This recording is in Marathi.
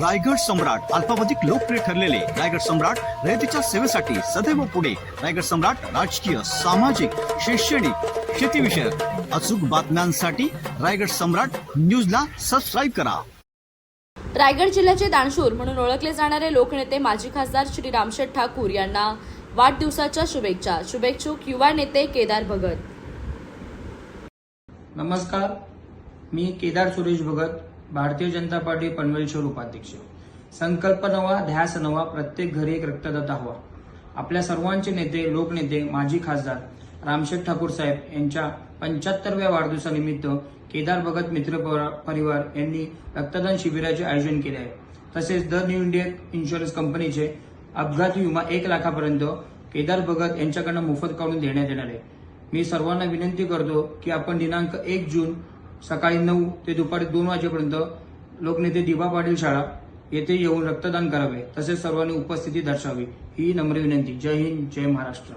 रायगड सम्राट अल्पावधिक लोकप्रिय ठरलेले रायगड सम्राट रयतेच्या सेवेसाठी सदैव पुढे. रायगड सम्राट राजकीय सामाजिक शैक्षणिक शेतीविषयक अचूक बातम्यांसाठी रायगड सम्राट न्यूजला सबस्क्राईब करा. रायगड जिल्ह्याचे दानशूर म्हणून ओळखले जाणारे लोकनेते माजी खासदार श्री रामशेठ ठाकूर यांना वाढदिवसाच्या शुभेच्छा. शुभेच्छुक युवा नेते केदार भगत. नमस्कार. मी केदार सुरेश भगत. भारतीय जनता पार्टी पनवेल शहर उपाध्यक्ष. संकल्प नवा ध्यास नवा प्रत्येक घरी एक रक्तदाता हवा. आपल्या सर्वांचे नेते लोकनेते माजी खासदार रामशेठ ठाकूर साहेब यांच्या पंच्याहत्तरव्या वाढदिवसानिमित्त केदार भगत मित्र परिवार यांनी रक्तदान शिबिराचे आयोजन केले आहे. तसेच द न्यू इंडियन इन्शुरन्स कंपनीचे अपघात विमा एक लाखापर्यंत केदार भगत यांच्याकडनं मोफत काढून देण्यात येणार आहे. मी सर्वांना विनंती करतो की आपण दिनांक एक जून सकाळी नऊ ते दुपारी दोन वाजेपर्यंत लोकनेते दिबा पाटील शाळा येथे येऊन रक्तदान करावे तसेच सर्वांनी उपस्थिती दर्शावी ही नम्र विनंती. जय हिंद जय महाराष्ट्र.